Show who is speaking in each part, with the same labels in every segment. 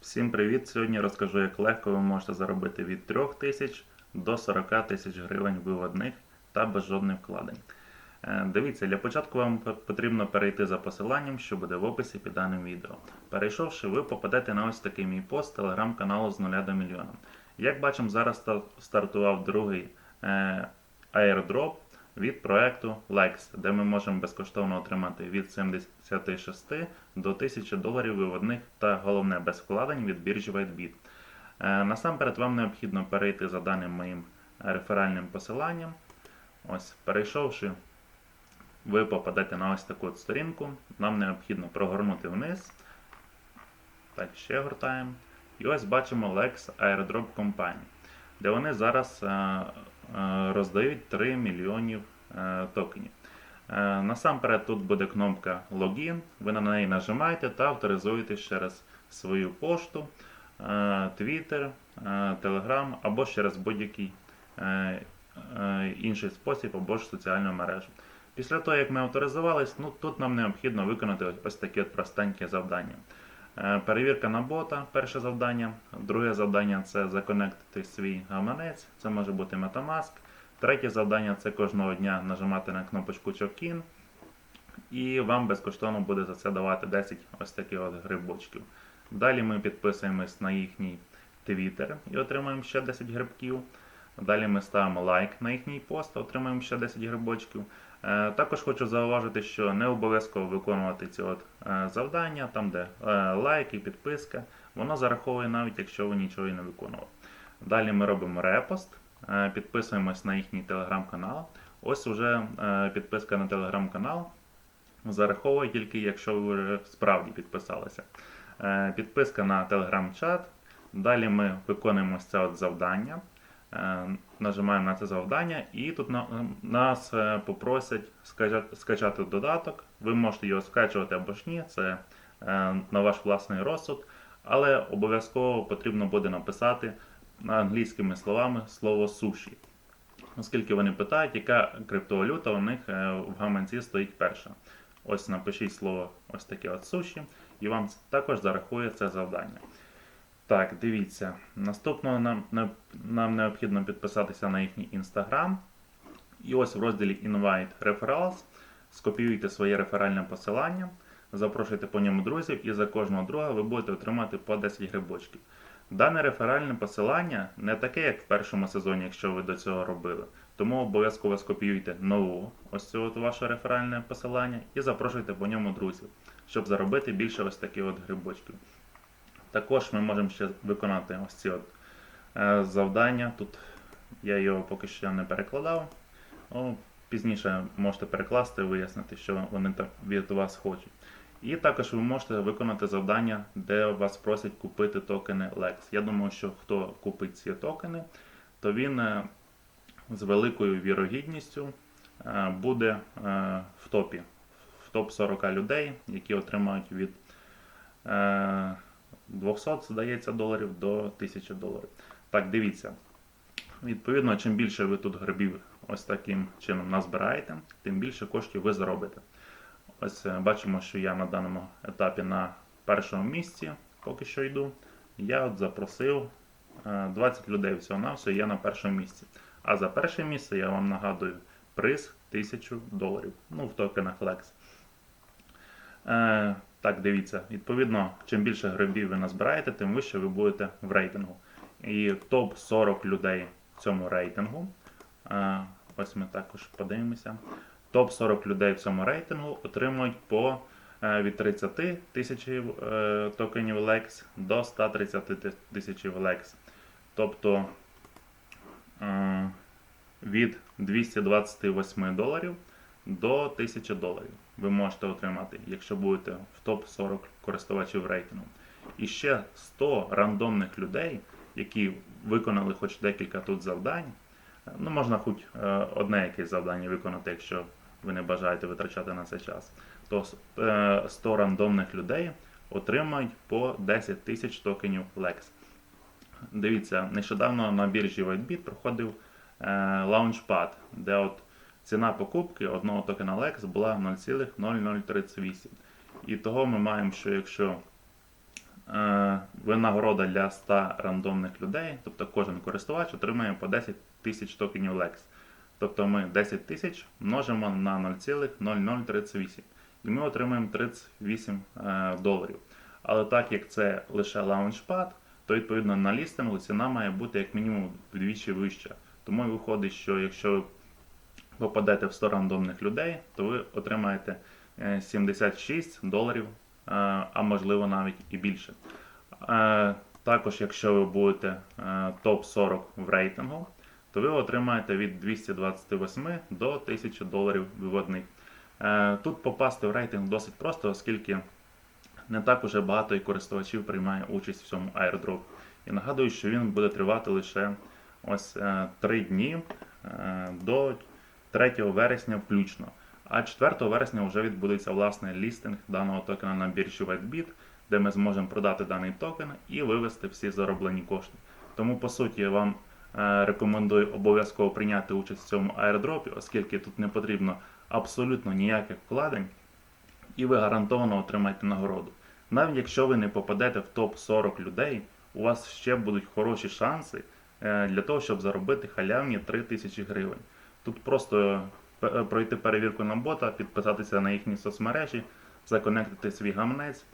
Speaker 1: Всім привіт! Сьогодні розкажу, як легко ви можете заробити від 3 тисяч до 40 тисяч гривень виводних та без жодних вкладень. Е, Дивіться, для початку вам потрібно перейти за посиланням, що буде в описі під даним відео. Перейшовши, ви попадете на ось такий мій пост телеграм-каналу з 0 до мільйона. Як бачимо, зараз стартував другий е, airdrop від проекту Lex, де ми можемо безкоштовно отримати від 76 до 1000 доларів виводних та головне без вкладень від біржі WhiteBit. Е, Насамперед вам необхідно перейти за даним моїм реферальним посиланням. Ось, перейшовши, ви попадете на ось таку сторінку. Нам необхідно прогорнути вниз. Так, ще гортаємо. І ось бачимо Lex Airdrop Company, де вони зараз е, роздають 3 мільйонів е, токенів. Е, Насамперед тут буде кнопка Login, ви на неї нажимаєте та авторизуєтесь через свою пошту, е, Twitter, е, Telegram або через будь-який е, е, інший спосіб або ж соціальну мережу. Після того, як ми авторизувались, ну, тут нам необхідно виконати ось такі от простенькі завдання. Е, Перевірка на бота, перше завдання. Друге завдання це законектити свій гаманець, це може бути Metamask. Третє завдання це кожного дня нажимати на кнопочку Chokin. І вам безкоштовно буде за це давати 10 ось таких от грибочків. Далі ми підписуємось на їхній Twitter і отримаємо ще 10 грибків. Далі ми ставимо лайк на їхній пост, отримаємо ще 10 грибочків. Е, Також хочу зауважити, що не обов'язково виконувати ці от е, завдання, там де е, лайк і підписка, воно зараховує навіть якщо ви нічого і не виконували. Далі ми робимо репост, підписуємось на їхній телеграм-канал. Ось уже підписка на телеграм-канал зараховує тільки, якщо ви вже справді підписалися. Підписка на телеграм-чат. Далі ми виконуємо це от завдання. Е, Нажимаємо на це завдання, і тут нас е, попросять скачати, додаток. Ви можете його скачувати або ж ні, це е, на ваш власний розсуд. Але обов'язково потрібно буде написати англійськими словами слово суші. Оскільки вони питають, яка криптовалюта у них е, в гаманці стоїть перша. Ось напишіть слово ось таке от суші, і вам також зарахує це завдання. Так, дивіться. Наступного нам, нам необхідно підписатися на їхній інстаграм. І ось в розділі Invite Referrals скопіюйте своє реферальне посилання, запрошуйте по ньому друзів, і за кожного друга ви будете отримати по 10 грибочків. Дане реферальне посилання не таке, як в першому сезоні, якщо ви до цього робили. Тому обов'язково скопіюйте нову ось це от ваше реферальне посилання і запрошуйте по ньому друзів, щоб заробити більше ось таких от грибочків. Також ми можемо ще виконати ось ці от е, завдання. Тут я його поки що не перекладав. О, пізніше можете перекласти вияснити, що вони так від вас хочуть. І також ви можете виконати завдання, де вас просять купити токени Lex. Я думаю, що хто купить ці токени, то він е, з великою вірогідністю е, буде в топі, в топ 40 людей, які отримають від 200, здається, доларів до 1000 доларів. Так, дивіться. Відповідно, чим більше ви тут грибів ось таким чином назбираєте, тим більше коштів ви заробите. Ось е, бачимо, що я на даному етапі на першому місці поки що йду. Я от запросив е, 20 людей всього на все, я на першому місці. А за перше місце я вам нагадую приз 1000 доларів. Ну, в токенах Lex. Так, дивіться, відповідно, чим більше грибів ви назбираєте, тим вище ви будете в рейтингу. І топ 40 людей в цьому рейтингу. Ось ми також подивимося. Топ 40 людей в цьому рейтингу отримують по е, від 30 тисяч е, токенів Lex до 130 тисяч Lex. Тобто е, від 228 доларів до 1000 доларів ви можете отримати, якщо будете в топ 40 користувачів рейтингу. І ще 100 рандомних людей, які виконали хоч декілька тут завдань. Е, Ну, можна хоч е, одне якесь завдання виконати, якщо ви не бажаєте витрачати на це час. То е, 100 рандомних людей отримають по 10 тисяч токенів Lex. Дивіться, нещодавно на біржі WhiteBit проходив е, Launchpad, де от ціна покупки одного токена Lex була 0,0038. І того ми маємо, що якщо е, винагорода для 100 рандомних людей, тобто кожен користувач отримає по 10 тисяч токенів Lex. Тобто ми 10 тисяч множимо на 0,0038 і ми отримаємо 38 е, доларів. Але так як це лише лаунчпад, то відповідно на лістингу ціна має бути як мінімум вдвічі вища. Тому виходить, що якщо попадете в 100 рандомних людей, то ви отримаєте е, 76 доларів, е, а можливо навіть і більше. Е, Також, якщо ви будете е, топ-40 в рейтингу, то ви отримаєте від 228 до 1000 доларів виводних. Е, Тут попасти в рейтинг досить просто, оскільки не так уже багато і користувачів приймає участь в цьому airdrop. І нагадую, що він буде тривати лише ось 3 дні е, до 3 вересня включно. А 4 вересня вже відбудеться власне лістинг даного токена на біржі WhiteBit, де ми зможемо продати даний токен і вивести всі зароблені кошти. Тому, по суті, я вам е, рекомендую обов'язково прийняти участь в цьому airdropі, оскільки тут не потрібно абсолютно ніяких вкладень, і ви гарантовано отримаєте нагороду. Навіть якщо ви не попадете в топ-40 людей, у вас ще будуть хороші шанси е, для того, щоб заробити халявні 3000 гривень. Тут просто е, пройти перевірку на бота, підписатися на їхні соцмережі, законектити свій гаманець,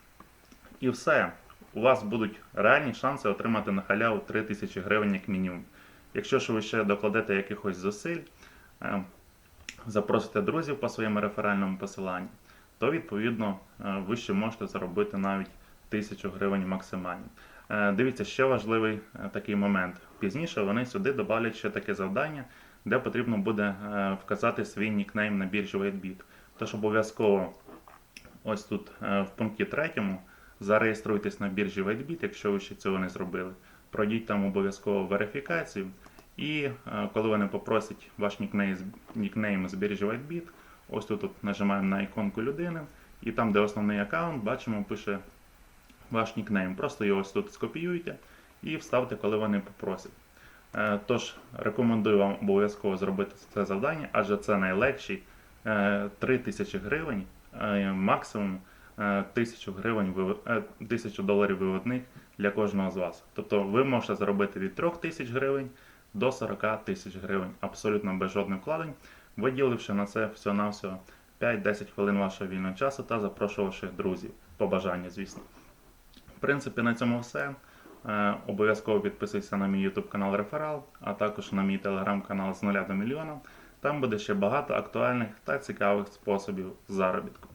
Speaker 1: і все. У вас будуть реальні шанси отримати на халяву 3000 гривень як мінімум. Якщо ж ви ще докладете якихось зусиль, е, запросите друзів по своєму реферальному посиланню, то відповідно е, ви ще можете заробити навіть 1000 гривень максимально. Е, Дивіться, ще важливий е, такий момент. Пізніше вони сюди додавлять ще таке завдання, де потрібно буде е, вказати свій нікнейм на біржі WhiteBit. Тож обов'язково ось тут е, в пункті третьому зареєструйтесь на біржі WhiteBit, якщо ви ще цього не зробили. Пройдіть там обов'язково верифікацію. І е, коли вони попросять ваш нікнейм, нікнейм з біржі WhiteBit, ось тут, тут нажимаємо на іконку людини, і там, де основний аккаунт, бачимо, пише ваш нікнейм. Просто його ось тут скопіюйте і вставте, коли вони попросять. Е, Тож рекомендую вам обов'язково зробити це завдання, адже це найлегший е, 3000 гривень, е, максимум е, 1000 гривень, е, 1000 доларів виводних для кожного з вас. Тобто ви можете заробити від 3000 гривень до 40 тисяч гривень, абсолютно без жодних вкладень, виділивши на це всього-навсього 5-10 хвилин вашого вільного часу та запрошувавши друзів, по бажанню, звісно. В принципі, на цьому все. Е, Обов'язково підписуйся на мій YouTube канал Реферал, а також на мій телеграм-канал з нуля до мільйона. Там буде ще багато актуальних та цікавих способів заробітку.